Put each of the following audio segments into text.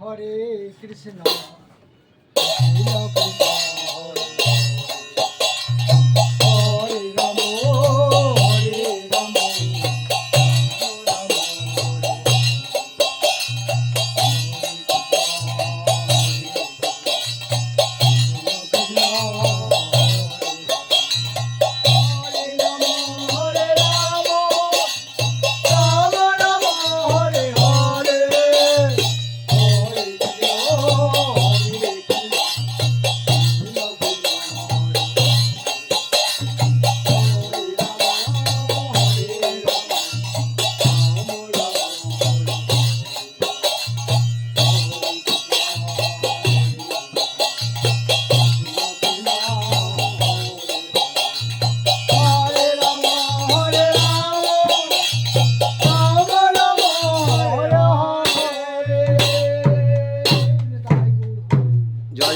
হরে কৃষ্ণ।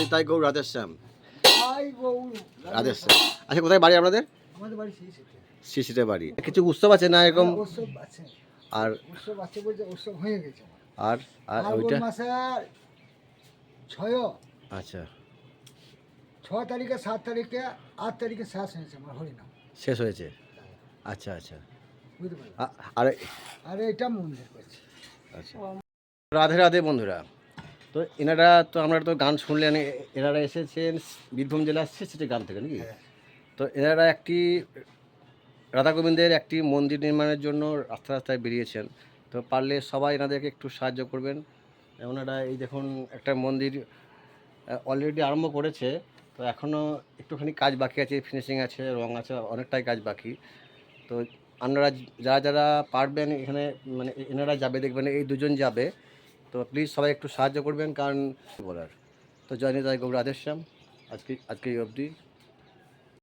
জয় তাই গৌর রাধেশ্যাম রাধেশ্যাম আচ্ছা কোথায় বাড়ি আপনাদের? আমাদের বাড়ি কিছু উৎসব আছে না এরকম? আর হয়ে আমার। আর আর ওইটা? ছয়। আচ্ছা। ছ তারিখে সাত তারিখে আট তারিখে শেষ হয়েছে আমার হরিনাম। শেষ হয়েছে? আচ্ছা আচ্ছা। আর আর এটা মন্দির করছে। আচ্ছা। রাধে রাধে বন্ধুরা। তো এনারা তো আমরা তো গান শুনলেন এনারা এসেছেন বীরভূম জেলার শিশিতে গ্রাম থেকে নাকি? হ্যাঁ। তো এনারা একটি রাধা গোবিন্দের একটি মন্দির নির্মাণের জন্য রাস্তা রাস্তায় বেরিয়েছেন। তো পারলে সবাই এনাদেরকে একটু সাহায্য করবেন। ওনারা এই দেখুন একটা মন্দির অলরেডি আরম্ভ করেছে। তো এখনও একটুখানি কাজ বাকি আছে ফিনিশিং আছে রং আছে অনেকটাই কাজ বাকি। তো আপনারা যারা যারা পারবেন এখানে মানে এনারা যাবে দেখবেন এই দুজন যাবে। তো প্লিজ সবাই একটু সাহায্য করবেন, কারণ বলার। তো জয়নি নিতাই, গৌর শ্যাম আজকে আজকে এই অবধি।